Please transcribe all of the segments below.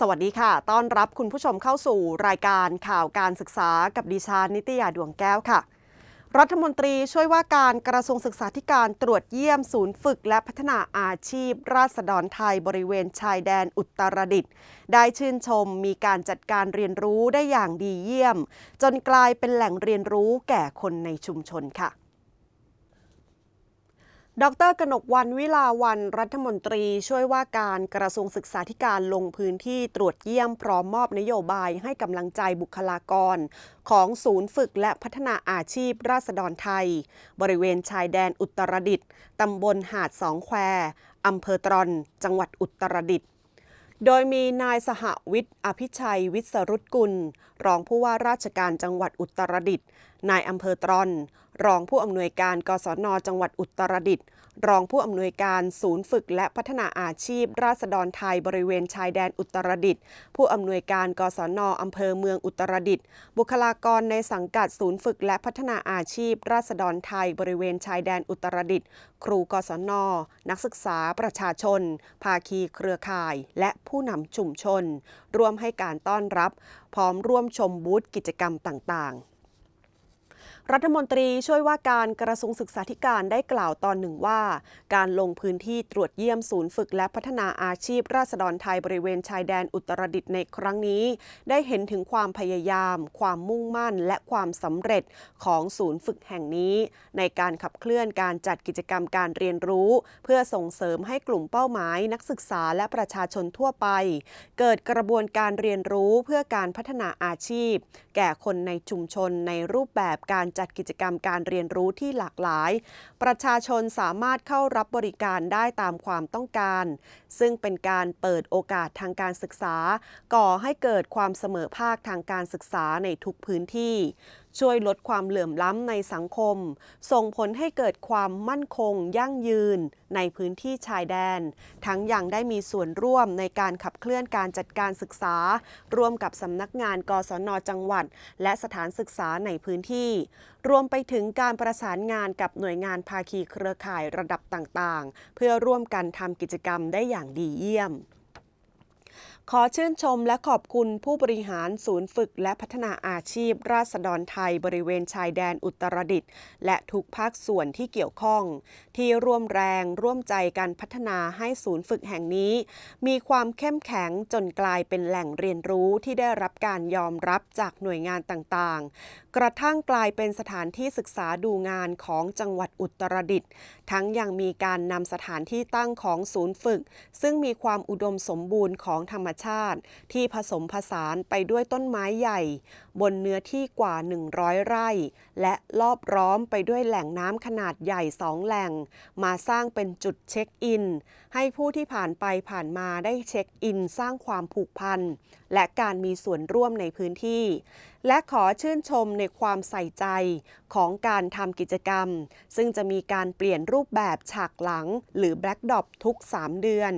สวัสดีค่ะ ต้อนรับคุณผู้ชมเข้าสู่รายการข่าวการศึกษากับดิฉันนิตยาดวงแก้วค่ะ รัฐมนตรีช่วยว่าการกระทรวงศึกษาธิการตรวจเยี่ยมศูนย์ฝึกและพัฒนาอาชีพ ราษฎรไทยบริเวณชายแดนอุตรดิตถ์ได้ชื่นชมมีการจัดการเรียนรู้ได้อย่างดีเยี่ยม จนกลายเป็นแหล่งเรียนรู้แก่คนในชุมชนค่ะ ดรกนกวันวิลาวันรัฐมนตรีช่วยว่าการกระทรวงศึกษาธิการลงพื้นที่ตรวจเยี่ยมพร้อมมอบนโยบายให้กำลังใจบุคลากร ของศูนย์ฝึกและพัฒนาอาชีพราษฎรไทย บริเวณชายแดนอุตรดิตถ์ตำบลหาดสองแควอำเภอตรอน จังหวัดอุตรดิตถ์โดยมีนายสหวิทย์อภิชัยวิศรุตกุล รองผู้ว่าราชการจังหวัดอุตรดิตถ์นายอำเภอตรอน รองผู้อำนวยการกศน จังหวัดอุตรดิตถ์รองผู้อำนวยการศูนย์ฝึกและพัฒนาอาชีพ ราษฎรไทยบริเวณชายแดนอุตรดิตถ์ผู้อำนวยการกศนอำเภอเมืองอุตรดิตถ์บุคลากรในสังกัดศูนย์ฝึกและพัฒนาอาชีพ ราษฎรไทยบริเวณชายแดนอุตรดิตถ์ครูกศน นักศึกษาประชาชน ภาคีเครือข่าย และผู้นำชุมชน ร่วมให้การต้อนรับ พร้อมร่วมชมบูธกิจกรรมต่างๆ รัฐมนตรีช่วยว่าการกระทรวงศึกษาธิการได้กล่าวตอนหนึ่งว่า การลงพื้นที่ตรวจเยี่ยมศูนย์ฝึกและพัฒนาอาชีพราษฎรไทยบริเวณชายแดนอุตรดิตถ์ในครั้งนี้ ได้เห็นถึงความพยายาม ความมุ่งมั่น และความสำเร็จของศูนย์ฝึกแห่งนี้ ในการขับเคลื่อนการจัดกิจกรรมการเรียนรู้ เพื่อส่งเสริมให้กลุ่มเป้าหมาย นักศึกษาและประชาชนทั่วไป เกิดกระบวนการเรียนรู้เพื่อการพัฒนาอาชีพ แก่คนในชุมชนในรูปแบบการจัดกิจกรรมการเรียนรู้ที่หลากหลาย ประชาชนสามารถเข้ารับบริการได้ตามความต้องการ ซึ่งเป็นการเปิดโอกาสทางการศึกษา ก่อให้เกิดความเสมอภาคทางการศึกษาในทุกพื้นที่ ช่วยลดความเหลื่อมล้ำในสังคม ส่งผลให้เกิดความมั่นคงยั่งยืนในพื้นที่ชายแดน ทั้งยังได้มีส่วนร่วมในการขับเคลื่อนการจัดการศึกษา ร่วมกับสำนักงานกศนจังหวัด และสถานศึกษาในพื้นที่ รวมไปถึงการประสานงานกับหน่วยงานภาคีเครือข่ายระดับต่างๆ เพื่อร่วมกันทำกิจกรรมได้อย่างดีเยี่ยม ขอชื่นชมและขอบคุณผู้บริหารศูนย์ฝึกและพัฒนาอาชีพ ราษฎรไทยบริเวณชายแดนอุตรดิตถ์และทุกภาคส่วนที่เกี่ยวข้อง ที่ร่วมแรงร่วมใจกันพัฒนาให้ศูนย์ฝึกแห่งนี้ มีความเข้มแข็งจนกลายเป็นแหล่งเรียนรู้ที่ได้รับการยอมรับจากหน่วยงานต่างๆ กระทั่งกลายเป็นสถานที่ศึกษาดูงานของจังหวัดอุตรดิตถ์ทั้งยังมีการนำสถานที่ตั้งของศูนย์ฝึก ซึ่งมีความอุดมสมบูรณ์ของธรรมชาติ ที่ผสมผสานไปด้วยต้นไม้ใหญ่ บนเนื้อที่กว่า 100 ไร่ และรอบร้อมไปด้วยแหล่งน้ำขนาดใหญ่สองแหล่ง มาสร้างเป็นจุดเช็คอิน ให้ผู้ที่ผ่านไปผ่านมาได้เช็คอิน สร้างความผูกพันและการมีส่วนร่วมในพื้นที่ และขอชื่นชมในความใส่ใจของการทำกิจกรรม ซึ่งจะมีการเปลี่ยนรูปแบบฉากหลัง หรือแบล็กดอปทุก 3 เดือน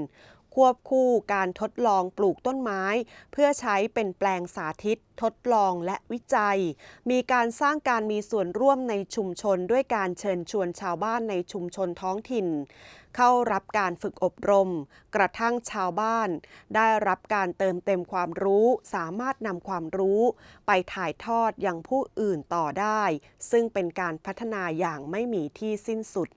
ควบคู่การทดลองปลูกต้นไม้ เพื่อใช้เป็นแปลงสาธิต ทดลองและวิจัย มีการสร้างการมีส่วนร่วมในชุมชนด้วยการเชิญชวนชาวบ้านในชุมชนท้องถิ่น เข้ารับการฝึกอบรม กระทั่งชาวบ้าน ได้รับการเติมเต็มความรู้ สามารถนำความรู้ ไปถ่ายทอดยังผู้อื่นต่อได้ ซึ่งเป็นการพัฒนาอย่างไม่มีที่สิ้นสุด